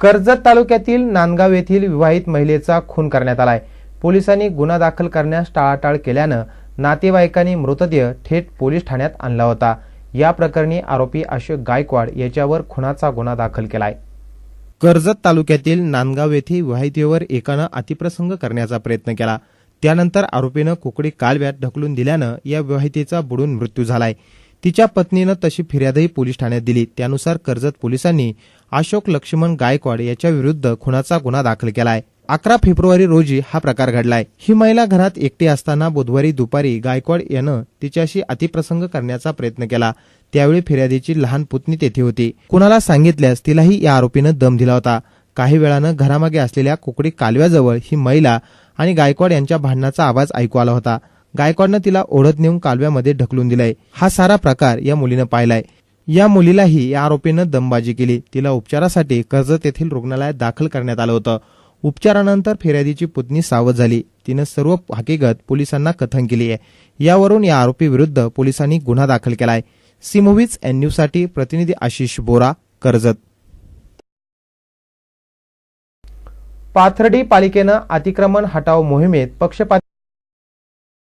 कर्जत तालुक्यातील नांदगाव येथील विवाहित महिलेचा खून करण्यात आलाय. पोलिसांनी गुन्हा दाखल करण्यास टाळाटाळ केल्यानं नातेवाईकांनी मृतदेह थेट पोलीस ठाण्यात आणला होता. या प्रकरणी आरोपी अशोक गायकवाड याच्यावर खुनाचा गुन्हा दाखल केलाय. कर्जत तालुक्यातील नांदगाव येथे विवाहितेवर एकानं अतिप्रसंग करण्याचा प्रयत्न केला. त्यानंतर आरोपीनं कुकडी कालव्यात ढकलून दिल्यानं या विवाहितेचा बुडून मृत्यू झालाय. तिच्या पत्नीनं तशी फिर्यादही पोलीस ठाण्यात दिली. त्यानुसार कर्जत पोलिसांनी अशोक लक्ष्मण गायकवाड याच्या विरुद्ध खुनाचा गुन्हा दाखल केलाय. अकरा फेब्रुवारी रोजी हा प्रकार घडलाय. ही महिला घरात एकटी असताना बुधवारी दुपारी गायकवाड यानं तिच्याशी अतिप्रसंग करण्याचा प्रयत्न केला. त्यावेळी फिर्यादीची लहान पुतणी तेथे होती. कुणाला सांगितल्यास तिलाही या आरोपीनं दम दिला होता. काही वेळानं घरामागे असलेल्या कुकडी कालव्याजवळ ही महिला आणि गायकवाड यांच्या भांडणाचा आवाज ऐकू आला होता. गायकवाडनं तिला ओढत नेऊन कालव्यामध्ये ढकलून दिलाय. हा सारा प्रकार या मुलीनं पाहिलाय. या मुलीलाही या आरोपीनं दमबाजी केली. तिला उपचारासाठी कर्जत येथील रुग्णालयात दाखल करण्यात आलं होतं. उपचारानंतर फिर्यादीची पुतणी सावध झाली. तिनं सर्व हकीकत पोलिसांना कथन केली आहे. यावरून या आरोपी विरुद्ध पोलिसांनी गुन्हा दाखल केलाय. सिमोविच एन न्यूजसाठी प्रतिनिधी आशिष बोरा कर्जत. पाथर्डी पालिकेनं अतिक्रमण हटाव मोहिमेत पक्षपाती